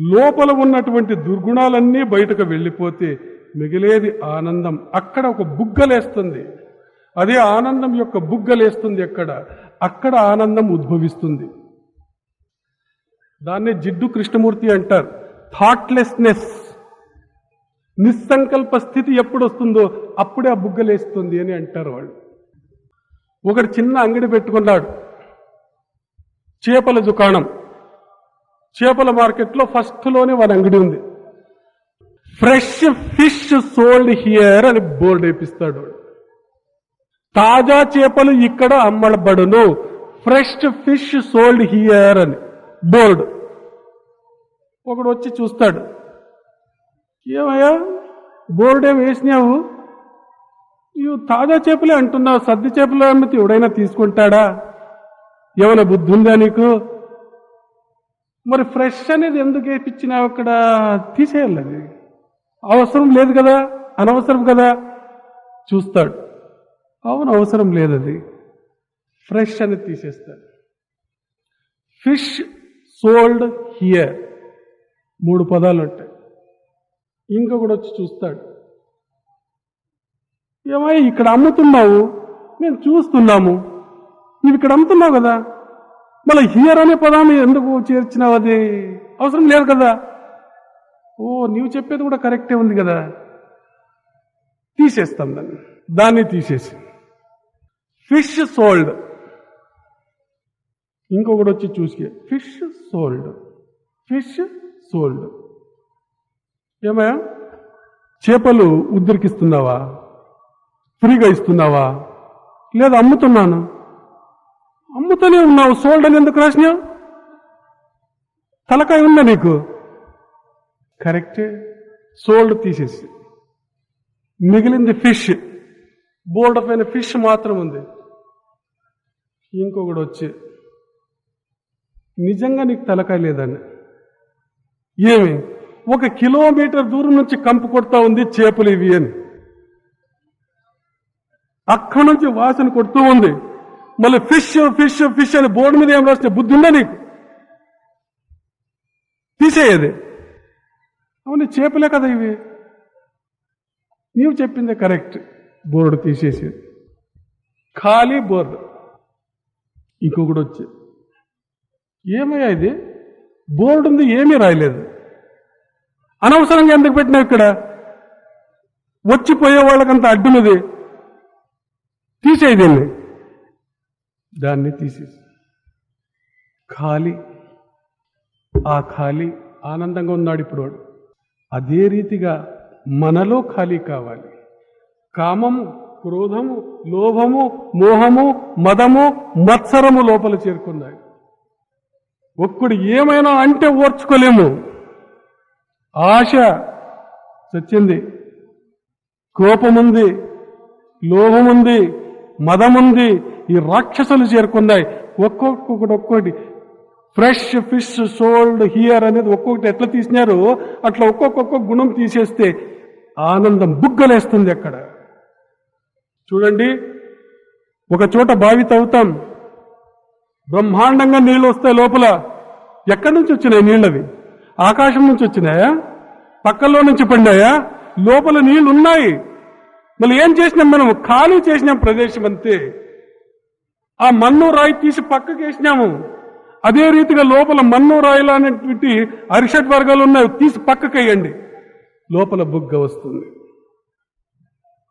లోపల ఉన్నటువంటి దుర్గుణాలన్నీ బయటకు వెళ్ళిపోతే మిగిలేది ఆనందం. అక్కడ ఒక బుగ్గలేస్తుంది. అదే ఆనందం యొక్క బుగ్గలేస్తుంది ఎక్కడ? అక్కడ ఆనందం ఉద్భవిస్తుంది. దాన్నే జిడ్డు కృష్ణమూర్తి అంటారు. థాట్లెస్నెస్. నిస్సంకల్ప స్థితి ఎప్పుడు వస్తుందో అప్పుడే ఆ బుగ్గలేస్తుంది అని అంటారు వాళ్ళు. ఒకడు చిన్న అంగడి పెట్టుకున్నాడు. చేపల దుకాణం. చేపల మార్కెట్లో ఫస్ట్లోనే వాళ్ళ అంగడి ఉంది. ఫ్రెష్ ఫిష్ సోల్డ్ హియర్ అని బోర్డు వేపిస్తాడు తాజా చేపలు ఇక్కడ అమ్మబడును. ఫ్రెష్ ఫిష్ సోల్డ్ హియర్ అని బోర్డు ఒకడు వచ్చి చూస్తాడు. ఏమయ్యా బోర్డు ఏం వేసినావు? ఇవి తాజా చేపలే అంటున్నావు. సద్ది చేపలు అమ్మితే ఎవడైనా తీసుకుంటాడా? ఏమైనా బుద్ధి ఉందా నీకు? మరి ఫ్రెష్ అనేది ఎందుకు వేయించినా అక్కడ? తీసేయాలి అది. అవసరం లేదు కదా? అనవసరం కదా? చూస్తాడు. అవును అవసరం లేదు అది. ఫ్రెష్ అనేది తీసేస్తాడు. Fish sold here. మూడు పదాలు ఉంటాయి. ఇంకొకడు వచ్చి చూస్తాడు. ఏమై ఇక్కడ అమ్ముతున్నావు? మేము చూస్తున్నాము. నువ్వు ఇక్కడ అమ్ముతున్నావు కదా? మళ్ళీ హియర్ అనే పదాన్ని ఎందుకు చేర్చినావు అది? అవసరం లేదు కదా. ఓ నీవు చెప్పేది కూడా కరెక్టే ఉంది కదా. తీసేస్తాం దాన్ని. దాన్ని తీసేసి. ఫిష్ సోల్డ్ ఇంకొకటి వచ్చి చూసి ఫిష్ సోల్డ్ ఫిష్ సోల్డ్ ఏమయ్యా చేపలు ఉద్దరికిస్తున్నావా ఫ్రీగా ఇస్తున్నావా? లేదా అమ్ముతున్నాను? అమ్ముతూనే ఉన్నావు సోల్డ్ అని ఎందుకు రాసినావు? తలకాయ ఉందా నీకు? కరెక్ట్. సోల్డ్ తీసేసి. మిగిలింది ఫిష్. బోల్డ్ పైన ఫిష్ మాత్రం ఉంది. ఇంకొకడు వచ్చి నిజంగా నీకు తలకాయ లేదని ఏమి? ఒక కిలోమీటర్ దూరం నుంచి కంపు కొడతా ఉంది చేపలు ఇవి అని. అక్కడి నుంచి వాసన కొడుతూ ఉంది. మళ్ళీ ఫిష్ ఫిష్ ఫిష్ అని బోర్డు మీద ఏం రాసిన బుద్ధి ఉందా నీకు? తీసేయేది. అవును చేపలే కదా ఇవి. నీవు చెప్పింది కరెక్ట్. బోర్డు తీసేసేది. ఖాళీ బోర్డు. ఇంకొకటి వచ్చి ఏమయ్యా ఇది? బోర్డు ఉంది ఏమీ రాయలేదు. అనవసరంగా ఎందుకు పెట్టినావు ఇక్కడ? వచ్చిపోయే వాళ్ళకంత అడ్డున్నది. తీసేయి దాన్ని తీసేసి ఖాళీ ఆ ఖాళీ ఆనందంగా ఉన్నాడు ఇప్పుడు వాడు. అదే రీతిగా మనలో ఖాళీ కావాలి. కామము క్రోధము లోభము మోహము మదము మత్సరము లోపల చేరుకున్నాయి. ఒక్కడు ఏమైనా అంటే ఓర్చుకోలేము. ఆశ చచ్చింది కోపముంది లోభముంది మదముంది ఈ రాక్షసులు చేరుకున్నాయి. ఒక్కొక్కటి ఒక్కొక్కటి. ఫ్రెష్ ఫిష్ సోల్డ్ హియర్ అనేది ఒక్కొక్కటి ఎట్లా తీసినారో అట్లా ఒక్కొక్క గుణం తీసేస్తే ఆనందం బుగ్గలేస్తుంది అక్కడ. చూడండి. ఒక చోట బావి తవ్వుతాం బ్రహ్మాండంగా నీళ్ళు వస్తాయి లోపల. ఎక్కడి నుంచి వచ్చినాయి నీళ్ళవి? ఆకాశం నుంచి వచ్చినాయా? పక్కల్లో నుంచి పడినాయా లోపల నీళ్ళు ఉన్నాయి మళ్ళీ ఏం చేసినాం మనం? ఖాళీ చేసినాం ప్రదేశం అంతే. ఆ మన్ను రాయి తీసి పక్కకి వేసినాము. అదే రీతిగా లోపల మన్ను రాయిలు అనేటువంటి అరిషడ్ వర్గాలు ఉన్నాయి తీసి పక్కకి వేయండి. లోపల బుగ్గ వస్తుంది.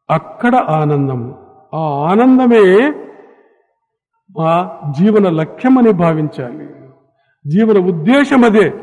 అక్కడ ఆనందము ఆ ఆనందమే మా జీవన లక్ష్యమని భావించాలి. జీవన ఉద్దేశం అదే.